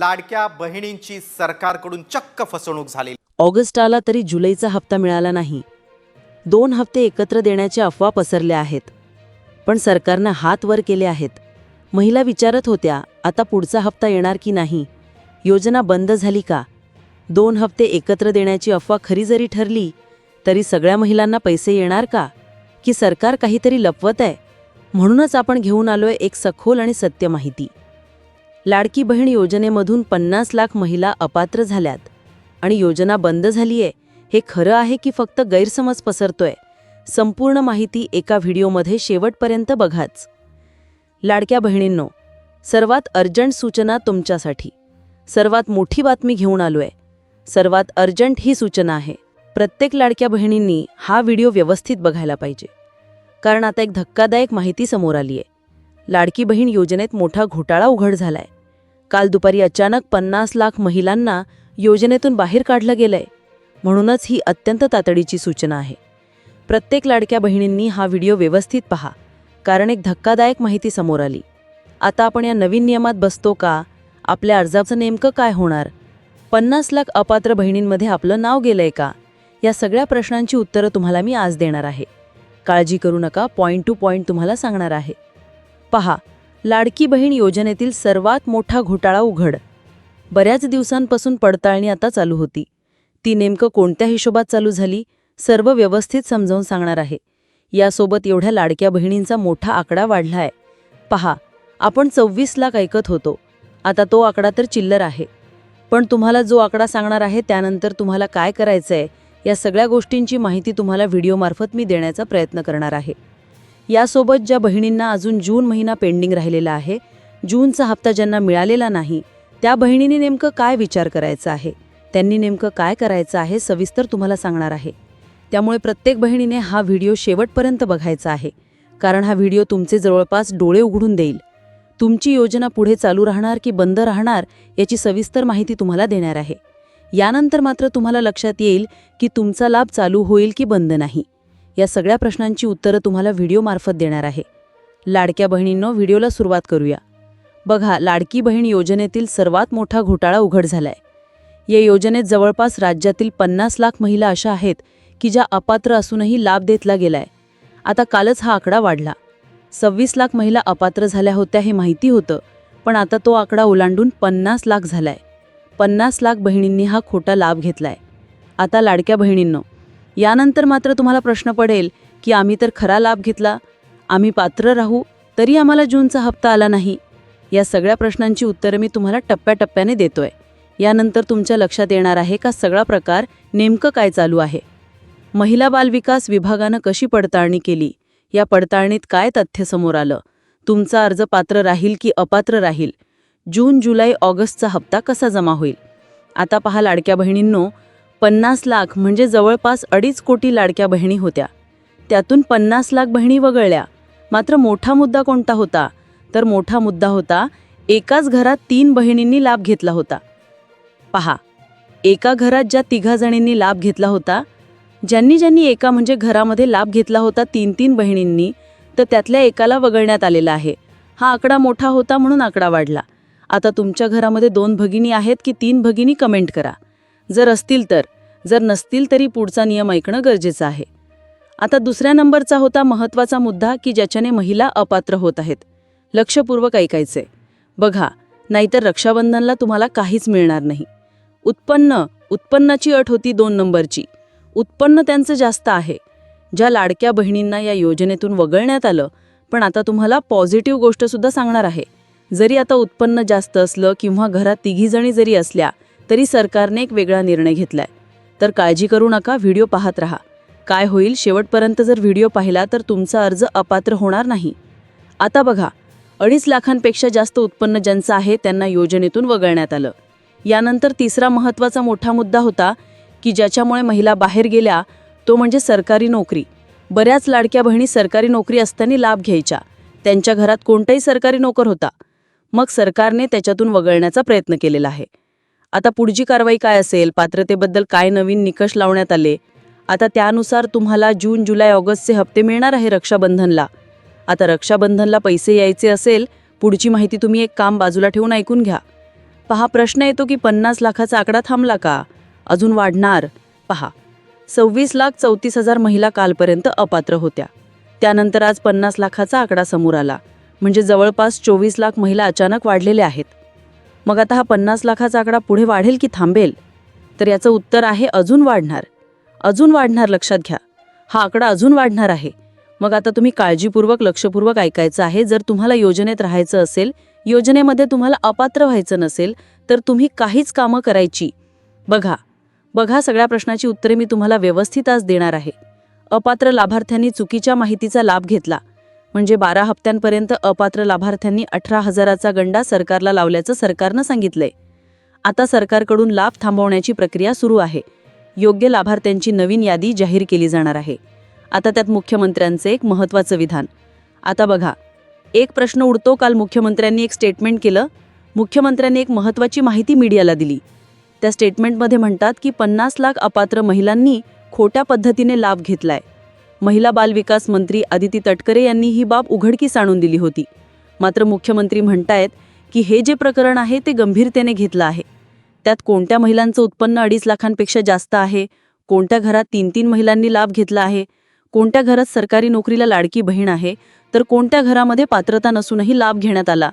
लाडक्या बहिणींची सरकारकडून चक्क फसवणूक झाली ऑगस्टाला तरी जुलैचा हप्ता मिळाला नाही. दोन हप्ते एकत्र देण्याच्या अफवा पसरल्या आहेत. पण सरकारनं हात वर केले आहेत. महिला विचारत होत्या आता पुढचा हप्ता येणार की नाही? योजना बंद झाली का? दोन हप्ते एकत्र देण्याची अफवा खरी जरी ठरली तरी सगळ्या महिलांना पैसे येणार का? की सरकार काहीतरी लपवत आहे म्हणूनच आपण घेऊन आलोय एक सखोल आणि सत्य माहिती. लाडकी बहीण योजनेमधून पन्नास लाख महिला अपात्र झाल्यात. आणि योजना बंद झालीये हे खरं आहे की फक्त गैरसमज पसरतोय? संपूर्ण माहिती एका व्हिडिओमध्ये शेवटपर्यंत बघाच. लाडक्या बहिणींनो सर्वात अर्जंट सूचना तुमच्यासाठी. सर्वात मोठी बातमी घेऊन आलोय. सर्वात अर्जंट ही सूचना आहे. प्रत्येक लाडक्या बहिणींनी हा व्हिडिओ व्यवस्थित बघायला पाहिजे. कारण आता एक धक्कादायक माहिती समोर आली आहे लाडकी बहीण योजनेत मोठा घोटाळा उघड झालाय. काल दुपारी अचानक पन्नास लाख महिलांना योजनेतून बाहेर काढलं गेलंय. म्हणूनच ही अत्यंत तातडीची सूचना आहे. प्रत्येक लाडक्या बहिणींनी हा व्हिडिओ व्यवस्थित पहा कारण एक धक्कादायक माहिती समोर आली. आता आपण या नवीन नियमात बसतो का? आपल्या अर्जाचं नेमकं काय होणार? पन्नास लाख अपात्र बहिणींमध्ये आपलं नाव गेलंय का? या सगळ्या प्रश्नांची उत्तरं तुम्हाला मी आज देणार आहे. काळजी करू नका पॉईंट टू पॉईंट तुम्हाला सांगणार आहे. पहा लाडकी बहीण योजनेतील सर्वात मोठा घोटाळा उघड. बऱ्याच दिवसांपासून पडताळणी आता चालू होती. ती नेमकं कोणत्या हिशोबात चालू झाली सर्व व्यवस्थित समजावून सांगणार आहे. यासोबत एवढ्या लाडक्या बहिणींचा मोठा आकडा वाढलाय. पहा आपण सव्वीस लाख ऐकत होतो. आता तो आकडा तर चिल्लर आहे. पण तुम्हाला जो आकडा सांगणार आहे त्यानंतर तुम्हाला काय करायचंय या सगळ्या गोष्टींची माहिती तुम्हाला व्हिडिओमार्फत मी देण्याचा प्रयत्न करणार आहे. यासोबत ज्या बहिणींना अजून जून महिना पेंडिंग राहिलेला आहे जूनचा हप्ता ज्यांना मिळालेला नाही त्या बहिणीने नेमकं काय विचार करायचा आहे? त्यांनी नेमकं काय करायचं आहे सविस्तर तुम्हाला सांगणार आहे. त्यामुळे प्रत्येक बहिणीने हा व्हिडिओ शेवटपर्यंत बघायचा आहे कारण हा व्हिडिओ तुमचे जवळपास डोळे उघडून देईल. तुमची योजना पुढे चालू राहणार की बंद राहणार याची सविस्तर माहिती तुम्हाला देणार आहे. यानंतर मात्र तुम्हाला लक्षात येईल की तुमचा लाभ चालू होईल की बंद नाही. या सगळ्या प्रश्नांची उत्तरं तुम्हाला व्हिडिओमार्फत देणार आहे. लाडक्या बहिणींनो व्हिडिओला सुरुवात करूया. बघा लाडकी बहीण योजनेतील सर्वात मोठा घोटाळा उघड झालाय. या योजनेत जवळपास राज्यातील पन्नास लाख महिला अशा आहेत की ज्या अपात्र असूनही लाभ देतला गेलाय. आता कालच हा आकडा वाढला. सव्वीस लाख महिला अपात्र झाल्या होत्या हे माहिती होतं पण आता तो आकडा ओलांडून पन्नास लाख झालाय. पन्नास लाख बहिणींनी हा खोटा लाभ घेतलाय. आता लाडक्या बहिणींनो यानंतर मात्र तुम्हाला प्रश्न पडेल की आम्ही तर खरा लाभ घेतला. आम्ही पात्र राहू तरी आम्हाला जूनचा हप्ता आला नाही. या सगळ्या प्रश्नांची उत्तरं मी तुम्हाला टप्प्याटप्प्याने देतोय. यानंतर तुमच्या लक्षात येणार आहे का सगळा प्रकार नेमकं काय चालू आहे? महिला बालविकास विभागानं कशी पडताळणी केली? या पडताळणीत काय तथ्य समोर आलं? तुमचा अर्ज पात्र राहील की अपात्र राहील? जून जुलै ऑगस्टचा हप्ता कसा जमा होईल? आता पहा लाडक्या बहिणींनो पन्नास लाख म्हणजे जवळपास अडीच कोटी लाडक्या बहिणी होत्या. त्यातून पन्नास लाख बहिणी वगळल्या. मात्र मोठा मुद्दा कोणता होता? तर मोठा मुद्दा होता एकाच घरात तीन बहिणींनी लाभ घेतला होता. पहा एका घरात ज्या तिघा जणींनी लाभ घेतला होता ज्यांनी ज्यांनी एका म्हणजे घरामध्ये लाभ घेतला होता तीन तीन बहिणींनी तर त्यातल्या एकाला वगळण्यात आलेला आहे. हा आकडा मोठा होता म्हणून आकडा वाढला. आता तुमच्या घरामध्ये दोन भगिनी आहेत की तीन भगिनी कमेंट करा. जर असतील तर. जर नसतील तरी पुढचा नियम ऐकणं गरजेचं आहे. आता दुसऱ्या नंबरचा होता महत्त्वाचा मुद्दा की ज्याच्याने महिला अपात्र होत आहेत. लक्षपूर्वक ऐकायचे. बघा नाहीतर रक्षाबंधनला तुम्हाला काहीच मिळणार नाही. उत्पन्न उत्पन्नाची अट होती दोन नंबरची. उत्पन्न त्यांचं जास्त आहे. ज्या लाडक्या बहिणींना या योजनेतून वगळण्यात आलं पण आता तुम्हाला पॉझिटिव्ह गोष्टसुद्धा सांगणार आहे. जरी आता उत्पन्न जास्त असलं किंवा घरात तिघीजणी जरी असल्या तरी सरकारने एक वेगळा निर्णय घेतलाय. तर काळजी करू नका व्हिडिओ पाहत राहा. काय होईल शेवटपर्यंत जर व्हिडिओ पाहिला तर तुमचा अर्ज अपात्र होणार नाही. आता बघा अडीच लाखांपेक्षा जास्त उत्पन्न ज्यांचं आहे त्यांना योजनेतून वगळण्यात आलं. यानंतर तिसरा महत्त्वाचा मोठा मुद्दा होता की ज्याच्यामुळे महिला बाहेर गेल्या तो म्हणजे सरकारी नोकरी. बऱ्याच लाडक्या बहिणी सरकारी नोकरी असताना लाभ घ्यायच्या. त्यांच्या घरात कोणताही सरकारी नोकर होता. मग सरकारने त्याच्यातून वगळण्याचा प्रयत्न केलेला आहे. आता पुढची कारवाई काय असेल? पात्रतेबद्दल काय नवीन निकष लावण्यात आले? आता त्यानुसार तुम्हाला जून जुलै ऑगस्टचे हप्ते मिळणार आहे रक्षाबंधनला. आता रक्षाबंधनला पैसे यायचे असेल पुढची माहिती तुम्ही एक काम बाजूला ठेवून ऐकून घ्या. पहा प्रश्न येतो की पन्नास लाखाचा आकडा थांबला का? अजून वाढणार. पहा सव्वीस लाख चौतीस हजार महिला कालपर्यंत अपात्र होत्या. त्यानंतर आज पन्नास लाखाचा आकडा समोर आला. म्हणजे जवळपास चोवीस लाख महिला अचानक वाढलेल्या आहेत. मग आता हा पन्नास लाखाचा आकडा पुढे वाढेल की थांबेल? तर याचं उत्तर आहे अजून वाढणार. अजून वाढणार लक्षात घ्या. हा आकडा अजून वाढणार आहे. मग आता तुम्ही काळजीपूर्वक लक्षपूर्वक ऐकायचं आहे. जर तुम्हाला योजनेत राहायचं असेल योजनेमध्ये तुम्हाला अपात्र व्हायचं नसेल तर तुम्ही काहीच कामं करायची. बघा. बघा सगळ्या प्रश्नाची उत्तरे मी तुम्हाला व्यवस्थित आज देणार आहे. अपात्र लाभार्थ्यांनी चुकीच्या माहितीचा लाभ घेतला. म्हणजे बारा हप्त्यांपर्यंत अपात्र लाभार्थ्यांनी अठरा हजाराचा गंडा सरकारला लावल्याचं सरकारनं सांगितलंय. आता सरकारकडून लाभ थांबवण्याची प्रक्रिया सुरू आहे. योग्य लाभार्थ्यांची नवीन यादी जाहीर केली जाणार आहे. आता त्यात मुख्यमंत्र्यांचे एक महत्त्वाचं विधान. आता बघा एक प्रश्न उडतो काल मुख्यमंत्र्यांनी एक स्टेटमेंट केलं. मुख्यमंत्र्यांनी एक महत्त्वाची माहिती मीडियाला दिली. त्या स्टेटमेंटमध्ये म्हणतात की पन्नास लाख अपात्र महिलांनी खोट्या पद्धतीने लाभ घेतलाय. महिला बालविकास मंत्री आदिती तटकरे यांनी ही बाब उघडकीस आणून दिली होती. मात्र मुख्यमंत्री म्हणतायत की हे जे प्रकरण आहे ते गंभीरतेने घेतलं आहे. त्यात कोणत्या महिलांचं उत्पन्न अडीच लाखांपेक्षा जास्त आहे? कोणत्या घरात तीन तीन महिलांनी लाभ घेतला आहे? कोणत्या घरात सरकारी नोकरीला लाडकी बहीण आहे? तर कोणत्या घरामध्ये पात्रता नसूनही लाभ घेण्यात आला?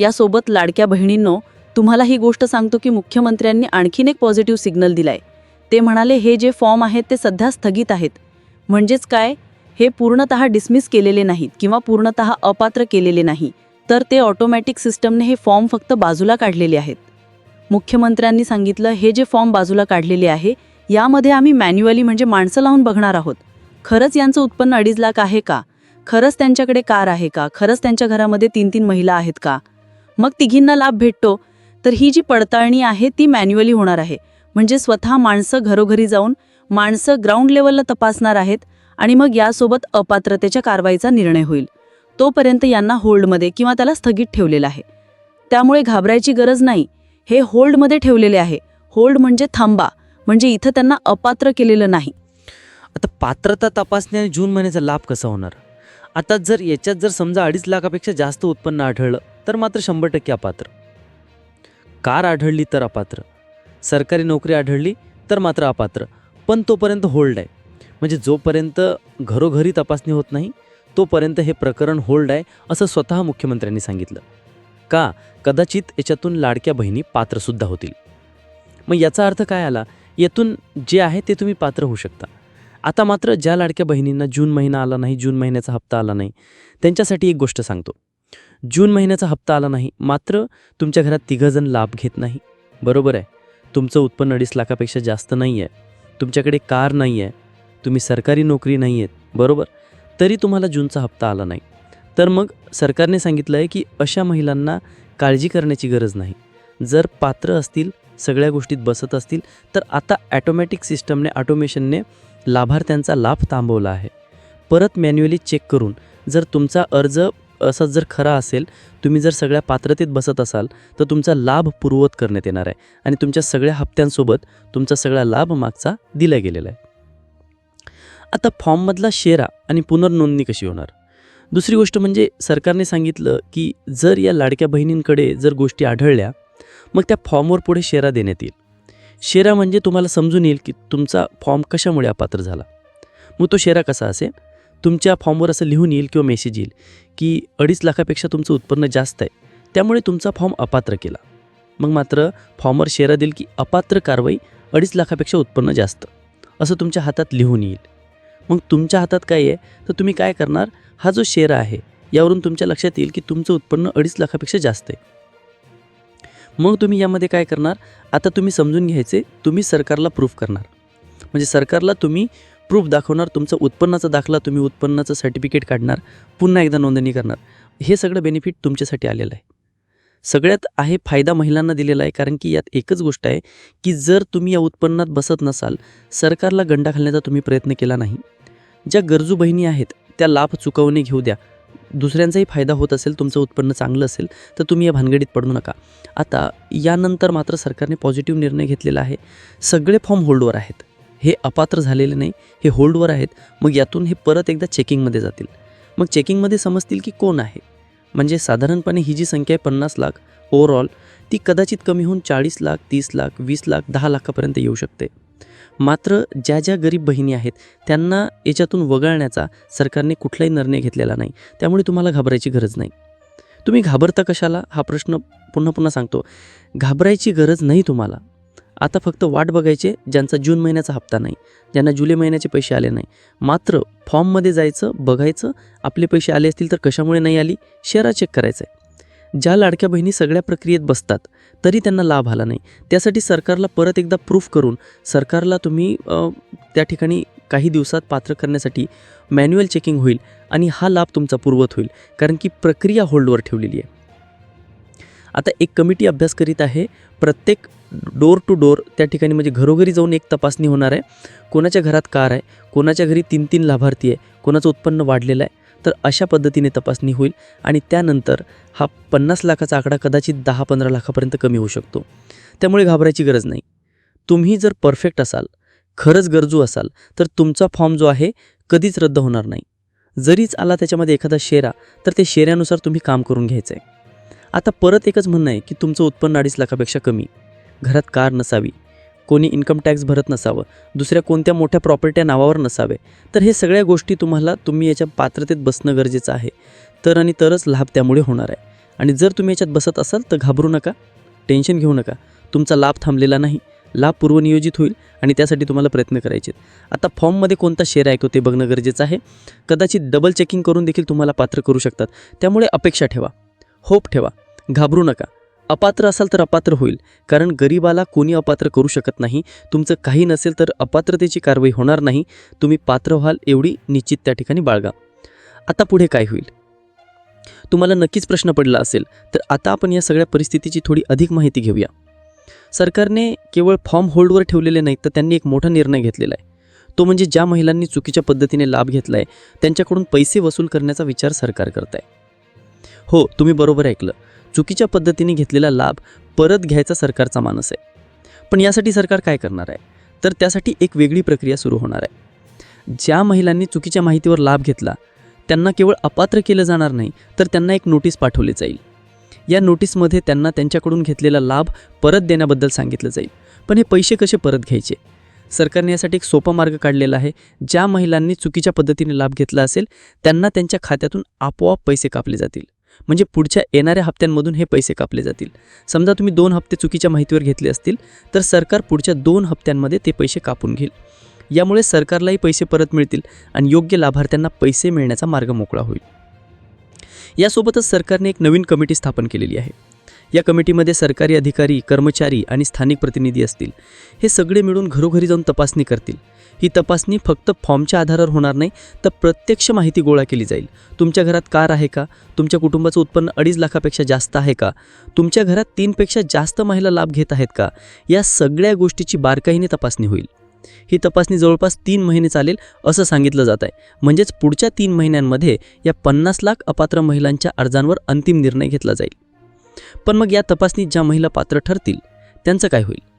यासोबत लाडक्या बहिणींनो तुम्हाला ही गोष्ट सांगतो की मुख्यमंत्र्यांनी आणखीन एक पॉझिटिव्ह सिग्नल दिलाय. ते म्हणाले हे जे फॉर्म आहेत ते सध्या स्थगित आहेत. म्हणजेच काय? हे पूर्णतः डिसमिस केलेले नाहीत किंवा पूर्णतः अपात्र केलेले नाही तर ते ऑटोमॅटिक सिस्टमने हे फॉर्म फक्त बाजूला काढलेले आहेत. मुख्यमंत्र्यांनी सांगितलं हे जे फॉर्म बाजूला काढलेले आहे यामध्ये आम्ही मॅन्युअली म्हणजे माणसं लावून बघणार आहोत. खरंच यांचं उत्पन्न अडीच लाख आहे का? खरंच त्यांच्याकडे कार आहे का? खरंच त्यांच्या घरामध्ये तीन तीन महिला आहेत का? मग तिघींना लाभ भेटतो. तर ही जी पडताळणी आहे ती मॅन्युअली होणार आहे. म्हणजे स्वतः माणसं घरोघरी जाऊन माणसं ग्राउंड लेवलला तपासणार आहेत आणि मग यासोबत अपात्रतेच्या कारवाईचा निर्णय होईल. तोपर्यंत यांना होल्डमध्ये किंवा त्याला स्थगित ठेवलेलं आहे. त्यामुळे घाबरायची गरज नाही. हे होल्डमध्ये ठेवलेले आहे. होल्ड म्हणजे थांबा. म्हणजे इथं त्यांना अपात्र केलेलं नाही. आता पात्रता तपासणी आणि जून महिन्याचा लाभ कसा होणार? आता जर याच्यात जर समजा अडीच लाखापेक्षा जास्त उत्पन्न आढळलं तर मात्र शंभर टक्के अपात्र. कार आढळली तर अपात्र. सरकारी नोकरी आढळली तर मात्र अपात्र. पण तोपर्यंत होल्ड आहे. म्हणजे जोपर्यंत घरोघरी तपासणी होत नाही तोपर्यंत हे प्रकरण होल्ड आहे असं स्वतः मुख्यमंत्र्यांनी सांगितलं. का? कदाचित याच्यातून लाडक्या बहिणी पात्रसुद्धा होतील. मग याचा अर्थ काय आला? यातून जे आहे ते तुम्ही पात्र होऊ शकता. आता मात्र ज्या लाडक्या बहिणींना जून महिना आला नाही जून महिन्याचा हप्ता आला नाही त्यांच्यासाठी एक गोष्ट सांगतो. जून महिन्याचा हप्ता आला नाही मात्र तुमच्या घरात तिघंजण लाभ घेत नाही. बरोबर आहे. तुमचं उत्पन्न अडीच लाखापेक्षा जास्त नाही आहे तुमच्याकडे कार नाही आहे तुम्ही सरकारी नोकरी नाही आहेत बरोबर? तरी तुम्हाला जूनचा हप्ता आला नाही. तर मग सरकारने सांगितलं आहे की अशा महिलांना काळजी करण्याची गरज नाही. जर पात्र असतील सगळ्या गोष्टीत बसत असतील तर आता ॲटोमॅटिक सिस्टमने ऑटोमेशनने लाभार्थ्यांचा लाभ थांबवला आहे. परत मॅन्युअली चेक करून जर तुमचा अर्ज असंच जर खरा असेल तुम्ही जर सगळ्या पात्रतेत बसत असाल तर तुमचा लाभ पूर्ववत करण्यात येणार आहे. आणि तुमच्या सगळ्या हप्त्यांसोबत तुमचा सगळा लाभ मागचा दिला गेलेला आहे. आता फॉर्ममधला शेरा आणि पुनर्नोंदणी कशी होणार? दुसरी गोष्ट म्हणजे सरकारने सांगितलं की जर या लाडक्या बहिणींकडे जर गोष्टी आढळल्या मग त्या फॉर्मवर पुढे शेरा देण्यात येईल. शेरा म्हणजे तुम्हाला समजून येईल की तुमचा फॉर्म कशामुळे अपात्र झाला. मग तो शेरा कसा असेल? तुमच्या फॉर्मवर असं लिहून येईल किंवा मेसेज येईल की अडीच लाखापेक्षा तुमचं उत्पन्न जास्त आहे. त्यामुळे तुमचा फॉर्म अपात्र केला. मग मात्र फॉर्मवर शेरा देईल की अपात्र कारवाई अडीच लाखापेक्षा उत्पन्न जास्त. असं तुमच्या हातात लिहून येईल. मग तुमच्या हातात काय आहे? तर तुम्ही काय करणार? हा जो शेरा आहे यावरून तुमच्या लक्षात येईल की तुमचं उत्पन्न अडीच लाखापेक्षा जास्त आहे. मग तुम्ही यामध्ये काय करणार? आता तुम्ही समजून घ्यायचे तुम्ही सरकारला प्रूफ करणार. म्हणजे सरकारला तुम्ही प्रूफ दाखवणार तुमचा उत्पन्नाचा दाखला तुम्ही उत्पन्नाचं सर्टिफिकेट काढणार पुन्हा एकदा नोंदणी करणार. हे सगळं बेनिफिट तुमच्यासाठी आलेलं आहे. सगळ्यात आहे फायदा महिलांना दिलेला आहे कारण की यात एकच गोष्ट आहे की जर तुम्ही या उत्पन्नात बसत नसाल सरकारला गंडा घालण्याचा तुम्ही प्रयत्न केला नाही. ज्या गरजू बहिणी आहेत त्या लाभ चुकवणे घेऊ द्या. दुसऱ्यांचाही फायदा होत असेल तुमचं उत्पन्न चांगलं असेल तर तुम्ही या भानगडीत पडू नका. आता यानंतर मात्र सरकारने पॉझिटिव्ह निर्णय घेतलेला आहे. सगळे फॉर्म होल्डवर आहेत. हे अपात्र झालेले नाही हे होल्डवर आहेत मग यातून हे परत एकदा चेकिंगमध्ये जातील. मग चेकिंगमध्ये समजतील की कोण आहे? म्हणजे साधारणपणे ही जी संख्या आहे पन्नास लाख ओव्हरऑल ती कदाचित कमी होऊन चाळीस लाख तीस लाख वीस लाख दहा लाखापर्यंत येऊ शकते. मात्र ज्या ज्या गरीब बहिणी आहेत त्यांना याच्यातून वगळण्याचा सरकारने कुठलाही निर्णय घेतलेला नाही. त्यामुळे तुम्हाला घाबरायची गरज नाही. तुम्ही घाबरता कशाला? हा प्रश्न पुन्हा पुन्हा सांगतो. घाबरायची गरज नाही तुम्हाला. आता फक्त वाट बघायचे ज्यांचा जून महिन्याचा हप्ता नाही ज्यांना जुलै महिन्याचे पैसे आले नाही. मात्र फॉर्ममध्ये जायचं बघायचं आपले पैसे आले असतील तर कशामुळे नाही आली शेअरा चेक करायचं आहे ज्या लाडक्या बहिणी सगळ्या प्रक्रियेत बसतात तरी त्यांना लाभ आला नाही. त्यासाठी सरकारला परत एकदा प्रूफ करून सरकारला तुम्ही त्या ठिकाणी काही दिवसात पात्र करण्यासाठी मॅन्युअल चेकिंग होईल आणि हा लाभ तुमचा पूर्वत होईल. कारण की प्रक्रिया होल्डवर ठेवलेली आहे. आता एक कमिटी अभ्यास करीत आहे. प्रत्येक डोर टू डोर त्या ठिकाणी म्हणजे घरोघरी जाऊन एक तपासणी होणार आहे. कोणाच्या घरात कार आहे कोणाच्या घरी तीन तीन लाभार्थी आहे कोणाचं उत्पन्न वाढलेलं आहे तर अशा पद्धतीने तपासणी होईल आणि त्यानंतर हा पन्नास लाखाचा आकडा कदाचित दहा पंधरा लाखापर्यंत कमी होऊ शकतो. त्यामुळे घाबरायची गरज नाही. तुम्ही जर परफेक्ट असाल खरंच गरजू असाल तर तुमचा फॉर्म जो आहे कधीच रद्द होणार नाही. जरीच आला त्याच्यामध्ये एखादा शेरा तर ते शेऱ्यानुसार तुम्ही काम करून घ्यायचं आहे आता परत एकच म्हणणं आहे की तुमचं उत्पन्न अडीच लाखापेक्षा कमी. घरात कार नसावी. कोणी इन्कम टॅक्स भरत नसावं. दुसऱ्या कोणत्या मोठ्या प्रॉपर्ट्या नावावर नसावे. तर हे सगळ्या गोष्टी तुम्हाला तुम्ही याच्या पात्रतेत बसणं गरजेचं आहे. तर आणि तरच लाभ त्यामुळे होणार आहे. आणि जर तुम्ही याच्यात बसत असाल तर घाबरू नका. टेन्शन घेऊ नका. तुमचा लाभ थांबलेला नाही. लाभ पूर्वनियोजित होईल आणि त्यासाठी तुम्हाला प्रयत्न करायचे आहेत. आता फॉर्ममध्ये कोणता शेअर आहे तो ते बघणं गरजेचं आहे. कदाचित डबल चेकिंग करून देखील तुम्हाला पात्र करू शकतात. त्यामुळे अपेक्षा ठेवा. होप ठेवा. घाबरू नका. अपात्र असाल तर अपात्र होईल. कारण गरिबाला कोणी अपात्र करू शकत नाही. तुमचं काही नसेल तर अपात्रतेची कारवाई होणार नाही. तुम्ही पात्र व्हाल एवढी निश्चित त्या ठिकाणी बाळगा. आता पुढे काय होईल? तुम्हाला नक्कीच प्रश्न पडला असेल तर आता आपण या सगळ्या परिस्थितीची थोडी अधिक माहिती घेऊया. सरकारने केवळ फॉर्म होल्डवर ठेवलेले नाहीत तर त्यांनी एक मोठा निर्णय घेतलेला आहे. तो म्हणजे ज्या महिलांनी चुकीच्या पद्धतीने लाभ घेतला आहे त्यांच्याकडून पैसे वसूल करण्याचा विचार सरकार करत आहे. हो तुम्ही बरोबर ऐकलं. चुकीच्या पद्धतीने घेतलेला लाभ परत घ्यायचा सरकारचा मानस आहे. पण यासाठी सरकार काय करणार आहे? तर त्यासाठी एक वेगळी प्रक्रिया सुरू होणार आहे. ज्या महिलांनी चुकीच्या माहितीवर लाभ घेतला त्यांना केवळ अपात्र केलं जाणार नाही तर त्यांना एक नोटीस पाठवली जाईल. या नोटीसमध्ये त्यांना त्यांच्याकडून घेतलेला लाभ परत देण्याबद्दल सांगितलं जाईल. पण हे पैसे कसे परत घ्यायचे? सरकारने यासाठी एक सोपा मार्ग काढलेला आहे. ज्या महिलांनी चुकीच्या पद्धतीने लाभ घेतला असेल त्यांना त्यांच्या खात्यातून आपोआप पैसे कापले जातील. म्हणजे पुढच्या येणाऱ्या हप्त्यांमधून हे पैसे कापले जातील. समजा तुम्ही दोन हप्ते चुकीच्या माहितीवर घेतले असतील तर सरकार पुढच्या दोन हप्त्यांमध्ये ते पैसे कापून घेईल. यामुळे सरकारलाही पैसे परत मिळतील आणि योग्य लाभार्थ्यांना पैसे मिळण्याचा मार्ग मोकळा होईल. यासोबतच सरकारने एक नवीन कमिटी स्थापन केलेली आहे. या कमिटीमध्ये सरकारी अधिकारी कर्मचारी आणि स्थानिक प्रतिनिधी असतील. हे सगळे मिळून घरोघरी जाऊन तपासणी करतील. ही तपासणी फक्त फॉर्मच्या आधारावर होणार नाही तर प्रत्यक्ष माहिती गोळा केली जाईल. तुमच्या घरात कार आहे का? तुमच्या कुटुंबाचं उत्पन्न अडीच लाखापेक्षा जास्त आहे का? तुमच्या घरात तीनपेक्षा जास्त महिला लाभ घेत आहेत का? या सगळ्या गोष्टीची बारकाईने तपासणी होईल. ही तपासणी जवळपास तीन महिने चालेल असं सांगितलं जात आहे म्हणजेच पुढच्या तीन महिन्यांमध्ये या पन्नास लाख अपात्र महिलांच्या अर्जांवर अंतिम निर्णय घेतला जाईल. पण मग या तपासणीत ज्या महिला पात्र ठरतील त्यांचं काय होईल?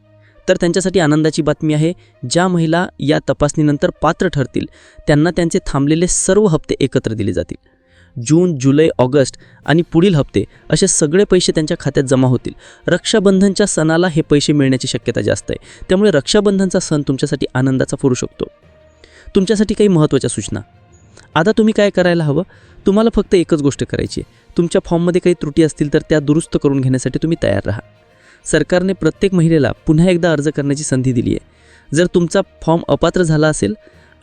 तर त्यांच्यासाठी आनंदाची बातमी आहे ज्या महिला या तपासणीनंतर पात्र ठरतील त्यांना त्यांचे थांबलेले सर्व हप्ते एकत्र दिले जातील. जून जुलै ऑगस्ट आणि पुढील हप्ते असे सगळे पैसे त्यांच्या खात्यात जमा होतील. रक्षाबंधनच्या सणाला हे पैसे मिळण्याची शक्यता जास्त आहे. त्यामुळे रक्षाबंधनचा सण तुमच्यासाठी आनंदाचा फुरू शकतो. तुमच्यासाठी काही महत्त्वाच्या सूचना. आता तुम्ही काय करायला हवं? तुम्हाला फक्त एकच गोष्ट करायची आहे. तुमच्या फॉर्ममध्ये काही त्रुटी असतील तर त्या दुरुस्त करून घेण्यासाठी तुम्ही तयार राहा. सरकारने प्रत्येक महिलेला पुन्हा एकदा अर्ज करण्याची संधी दिली आहे. जर तुमचा फॉर्म अपात्र झाला असेल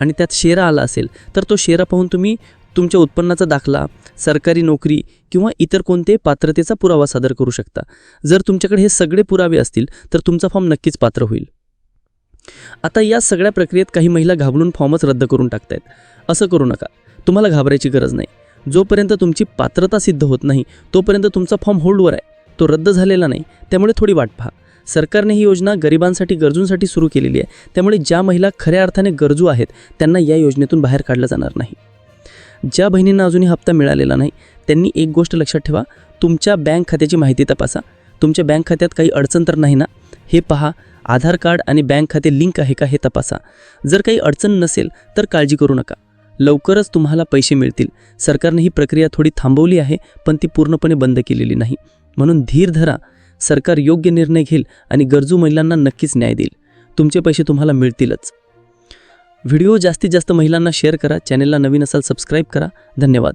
आणि त्यात शेरा आला असेल तर तो शेरा पाहून तुम्ही तुमच्या उत्पन्नाचा दाखला सरकारी नोकरी किंवा इतर कोणते पात्रतेचा पुरावा सादर करू शकता. जर तुमच्याकडे हे सगळे पुरावे असतील तर तुमचा फॉर्म नक्कीच पात्र होईल. आता या सगळ्या प्रक्रियेत काही महिला घाबरून फॉर्मच रद्द करून टाकतायत. असं करू नका. तुम्हाला घाबरायची गरज नाही. जोपर्यंत तुमची पात्रता सिद्ध होत नाही तोपर्यंत तुमचा फॉर्म होल्डवर आहे. तो रद्द झालेला नाही त्यामुळे थोडी वाट पहा. सरकारने ही योजना गरिबांसाठी गरजूंसाठी सुरू केलेली आहे. त्यामुळे ज्या महिला खऱ्या अर्थाने गरजू आहेत त्यांना या योजनेतून बाहेर काढलं जाणार नाही. ज्या बहिणींना अजूनही हप्ता मिळालेला नाही त्यांनी एक गोष्ट लक्षात ठेवा. तुमच्या बँक खात्याची माहिती तपासा. तुमच्या बँक खात्यात काही अडचण तर नाही ना? हे पहा. आधार कार्ड आणि बँक खाते लिंक आहे का हे तपासा. जर काही अडचण नसेल तर काळजी करू नका. लवकरच तुम्हाला पैसे मिळतील. सरकारने ही प्रक्रिया थोडी थांबवली आहे पण ती पूर्णपणे बंद केलेली नाही. म्हणून धीर धरा. सरकार योग्य निर्णय घेईल आणि गरजू महिलांना नक्कीच न्याय देईल. तुमचे पैसे तुम्हाला मिळतीलच. व्हिडिओ जास्तीत जास्त महिलांना शेअर करा. चॅनेलला नवीन असाल सबस्क्राईब करा. धन्यवाद.